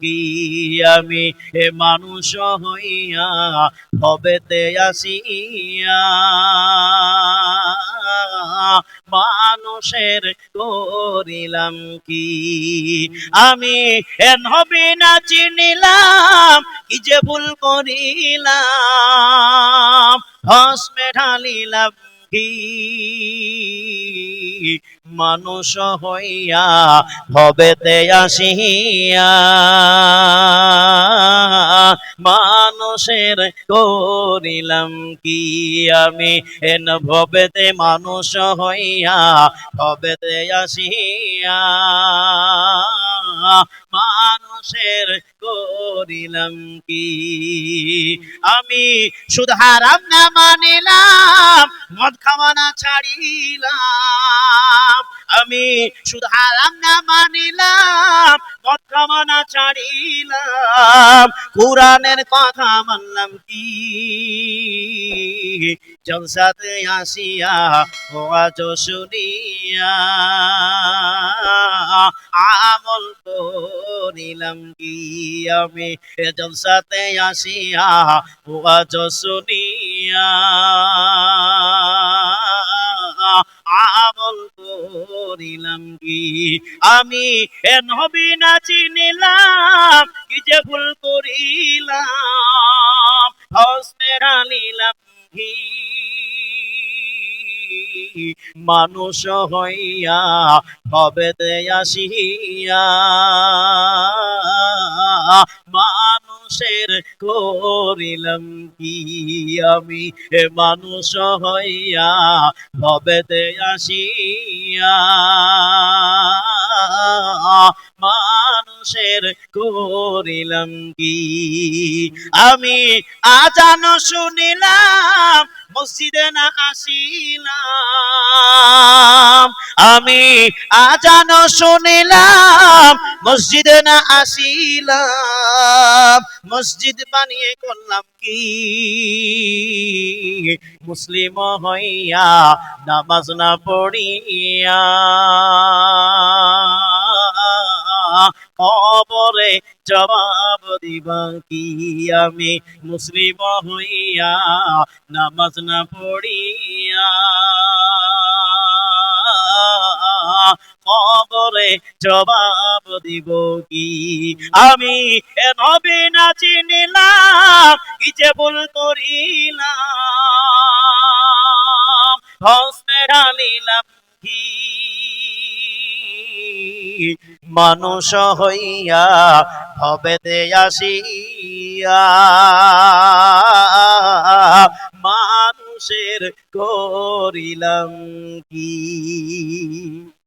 কি আমি এ মানুষ হইয়া হবেতে আসিয়া? মানুষের করিলাম কি? আমি এ নবী না চিনিলাম, কি যে ভুল করিলাম? হসমে কি? মানুষ হইয়া হবেতে আসিয়া, মানুষের করিলাম কি আমি? এন ভবেতে মানুষ হইয়া হবেতে আসিয়া, মানুষের করিলাম কি? আমি শুধু হারাম না মানিলাম, মদ খাওয়া না ছাড়িলাম। আমি শুধু হারাম না মানিলাম, মদ খাওয়া না ছাড়িলাম। কোরআনের কথা মানলাম কি? জলসাতে আসিয়া ও আজ শুনিয়া করিলাম কি আমি? জলসাতে আসিয়া ও আজ শুনিয়া আমল করিলাম কি? আমি এ নবী না চিনিলাম কি যে ভুল করিলাম? হসনের আনিলাম কি মানুষ হইয়া হবে আসিয়া, মানুষের করিলাম কি আমি? মানুষ হইয়া হবে আসিয়া, মানুষের করিলাম কি আমি? আজান শুনিলাম মসজিদে না আসিলাম। আমি আজান শুনিলাম, মসজিদে না আসিলাম। মসজিদ বানিয়ে করলাম কি? মুসলিম হইয়া নামাজ না পড়িয়া কবরে জবাব দিবা কি আমি? মুসলিম হইয়া নামাজ না পড়িয়া কবরে জবাব দিব কি আমি? এ নবী না চিনিলাম, কি যে ভুল করিলাম? হসনে ঢালিলাম কি মানুষ হইয়া হবে আসিয়া মানুষের করিলাম কি?